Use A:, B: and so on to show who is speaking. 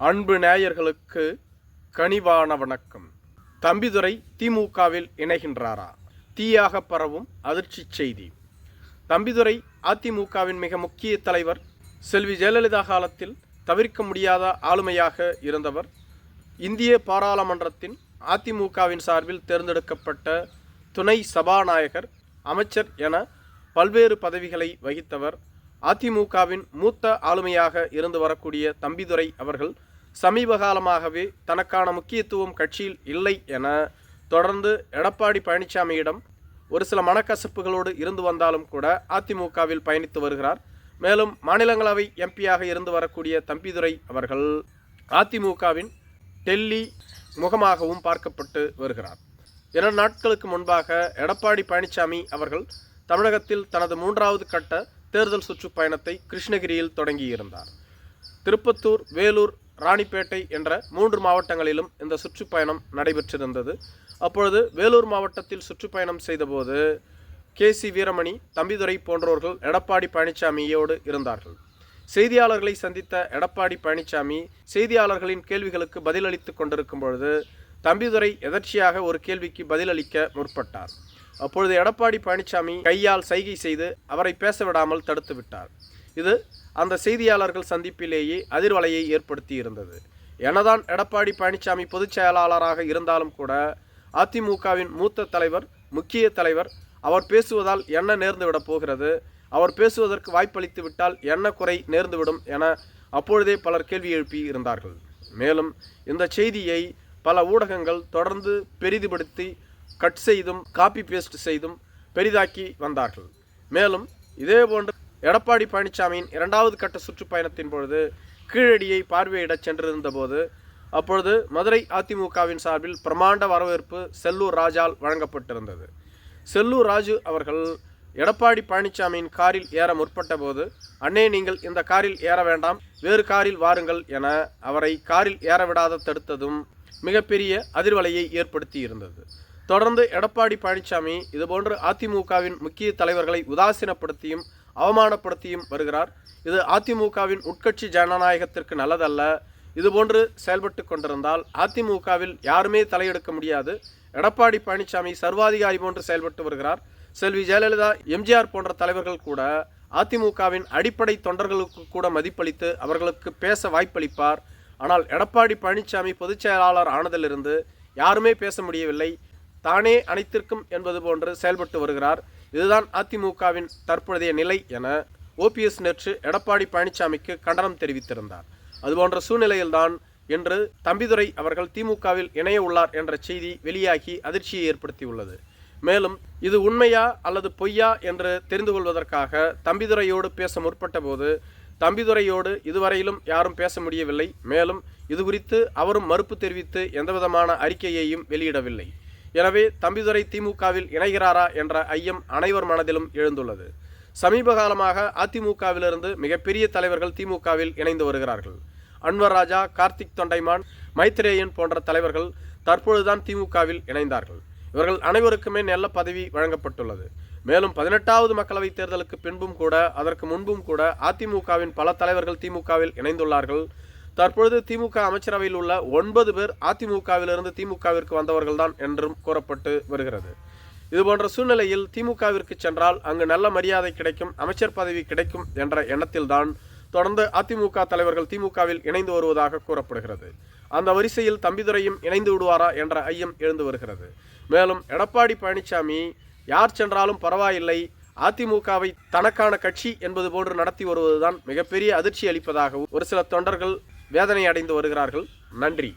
A: அன்பு நேயர்களுக்கு கனிவான வணக்கம். தம்பிதுரை திமுகவில் இணைகின்றாரா? தீயாக பரவும் அதிர்ச்சி செய்தி. தம்பிதுரை அதிமுகவின் மிக முக்கிய தலைவர் செல்வி ஜெயலலிதா காலத்தில் தவிர்க்க முடியாத ஆளுமையாக இருந்தவர் இந்திய பாராளுமன்றத்தின் அதிமுகவின் சார்பில் தேர்ந்தெடுக்கப்பட்ட துணை சபாநாயகர் அமைச்சர் என பல்வேறு பதவிகளை வகித்தவர் அதிமுகவின் மூத்த ஆளுமையாக இருந்து வரக்கூடிய தம்பிதுரை அவர்கள் சமீப காலமாகவே தனக்கான முக்கியத்துவம் கட்சியில் இல்லை என தொடர்ந்து எடப்பாடி பழனிசாமியிடம் ஒரு சில மனக்கசப்புகளோடு இருந்து வந்தாலும் கூட அதிமுகவில் பயணித்து வருகிறார். மேலும் மாநிலங்களவை எம்பியாக இருந்து வரக்கூடிய தம்பிதுரை அவர்கள் அதிமுகவின் டெல்லி முகமாகவும் பார்க்கப்பட்டு வருகிறார். இரண்டு நாட்களுக்கு முன்பாக எடப்பாடி பழனிசாமி அவர்கள் தமிழகத்தில் தனது மூன்றாவது கட்ட தேர்தல் சுற்றுப்பயணத்தை கிருஷ்ணகிரியில் தொடங்கியிருந்தார். திருப்பத்தூர் வேலூர் ராணிப்பேட்டை என்ற மூன்று மாவட்டங்களிலும் இந்த சுற்றுப்பயணம் நடைபெற்றிருந்தது. அப்பொழுது வேலூர் மாவட்டத்தில் சுற்றுப்பயணம் செய்தபோது கே சி வீரமணி தம்பிதுரை போன்றோர்கள் எடப்பாடி பழனிசாமியோடு இருந்தார்கள். செய்தியாளர்களை சந்தித்த எடப்பாடி பழனிசாமி செய்தியாளர்களின் கேள்விகளுக்கு பதிலளித்துக் கொண்டிருக்கும் பொழுது தம்பிதுரை எதர்ச்சியாக ஒரு கேள்விக்கு பதிலளிக்க முற்பட்டார். அப்பொழுது எடப்பாடி பழனிசாமி கையால் சைகை செய்து அவரை பேச விடாமல் தடுத்து விட்டார். இது அந்த செய்தியாளர்கள் சந்திப்பிலேயே அதிர்வலையை ஏற்படுத்தி இருந்தது. எனதான் எடப்பாடி பழனிசாமி பொதுச் செயலாளராக இருந்தாலும் கூட அதிமுகவின் மூத்த தலைவர் முக்கிய தலைவர் அவர் பேசுவதால் என்ன நேர்ந்துவிடப் போகிறது அவர் பேசுவதற்கு வாய்ப்பளித்து விட்டால் என்ன குறை நேர்ந்துவிடும் என அப்பொழுதே பலர் கேள்வி எழுப்பி இருந்தார்கள். மேலும் இந்த செய்தியை பல ஊடகங்கள் தொடர்ந்து பெரிதுபடுத்தி கட் செய்தும் காப்பி பேஸ்ட் செய்தும் பெரிதாக்கி வந்தார்கள். மேலும் இதேபோன்று எடப்பாடி பழனிசாமியின் இரண்டாவது கட்ட சுற்றுப்பயணத்தின் பொழுது கீழடியை பார்வையிடச் சென்றிருந்த போது அப்பொழுது மதுரை அதிமுகவின் சார்பில் பிரமாண்ட வரவேற்பு செல்லூர் ராஜால் வழங்கப்பட்டிருந்தது. செல்லூர் ராஜு அவர்கள் எடப்பாடி பழனிசாமியின் காரில் ஏற முற்பட்ட போது அண்ணே நீங்கள் இந்த காரில் ஏற வேண்டாம் வேறு காரில் வாருங்கள் என அவரை காரில் ஏறவிடாத தடுத்ததும் மிகப்பெரிய அதிர்வலையை ஏற்படுத்தி இருந்தது தொடர்ந்து எடப்பாடி பழனிசாமி இதுபோன்று அதிமுகவின் முக்கிய தலைவர்களை உதாசீனப்படுத்தியும் அவமானப்படுத்தியும் வருகிறார். இது அதிமுகவின் உட்கட்சி ஜனநாயகத்திற்கு நல்லதல்ல. இதுபோன்று செயல்பட்டு கொண்டிருந்தால் அதிமுகவில் யாருமே தலையெடுக்க முடியாது. எடப்பாடி பழனிசாமி சர்வாதிகாரி போன்று செயல்பட்டு வருகிறார். செல்வி ஜெயலலிதா எம்ஜிஆர் போன்ற தலைவர்கள் கூட அதிமுகவின் அடிப்படை தொண்டர்களுக்கு கூட மதிப்பளித்து அவர்களுக்கு பேச வாய்ப்பளிப்பார். ஆனால் எடப்பாடி பழனிசாமி பொதுச் செயலாளர் ஆனதிலிருந்து யாருமே பேச முடியவில்லை. தானே அனைத்திற்கும் என்பது போன்று செயல்பட்டு வருகிறார். இதுதான் அதிமுகவின் தற்போதைய நிலை என ஓபிஎஸ் நேற்று எடப்பாடி பழனிசாமிக்கு கண்டனம் தெரிவித்திருந்தார். அதுபோன்ற சூழ்நிலையில்தான் இன்று தம்பிதுரை அவர்கள் திமுகவில் இணைய உள்ளார் என்ற செய்தி வெளியாகி அதிர்ச்சியை ஏற்படுத்தியுள்ளது. மேலும் இது உண்மையா அல்லது பொய்யா என்று தெரிந்து கொள்வதற்காக தம்பிதுரையோடு பேச முற்பட்ட போது தம்பிதுரையோடு இதுவரையிலும் யாரும் பேச முடியவில்லை. மேலும் இது குறித்து அவரும் மறுப்பு தெரிவித்து எந்தவிதமான அறிக்கையையும் வெளியிடவில்லை. எனவே தம்பிதுரை திமுகவில் இணைகிறாரா என்ற ஐயம் அனைவர் மனதிலும் எழுந்துள்ளது. சமீப காலமாக அதிமுகவிலிருந்து மிகப்பெரிய தலைவர்கள் திமுகவில் இணைந்து வருகிறார்கள். அன்வர் ராஜா கார்த்திக் தொண்டைமான் மைத்ரேயன் போன்ற தலைவர்கள் தற்பொழுதுதான் திமுகவில் இணைந்தார்கள். இவர்கள் அனைவருக்குமே நல்ல பதவி வழங்கப்பட்டுள்ளது. மேலும் பதினெட்டாவது மக்களவைத் தேர்தலுக்கு பின்பும் கூட அதற்கு முன்பும் கூட அதிமுகவின் பல தலைவர்கள் திமுகவில் இணைந்துள்ளார்கள். தற்பொழுது திமுக அமைச்சரவையில் உள்ள ஒன்பது பேர் அதிமுகவிலிருந்து திமுகவிற்கு வந்தவர்கள்தான் என்றும் கூறப்பட்டு வருகிறது. இதுபோன்ற சூழ்நிலையில் திமுகவிற்கு சென்றால் அங்கு நல்ல மரியாதை கிடைக்கும் அமைச்சர் பதவி கிடைக்கும் என்ற எண்ணத்தில்தான் தொடர்ந்து அதிமுக தலைவர்கள் திமுகவில் இணைந்து வருவதாக கூறப்படுகிறது. அந்த வரிசையில் தம்பிதுரையும் இணைந்து விடுவாரா என்ற ஐயம் எழுந்து வருகிறது. மேலும் எடப்பாடி பழனிசாமி யார் சென்றாலும் பரவாயில்லை அதிமுகவை தனக்கான கட்சி என்பது போன்று நடத்தி வருவதுதான் மிகப்பெரிய அதிர்ச்சி அளிப்பதாகவும் ஒரு சில தொண்டர்கள் வேதனை அடைந்து வருகிறார்கள். நன்றி.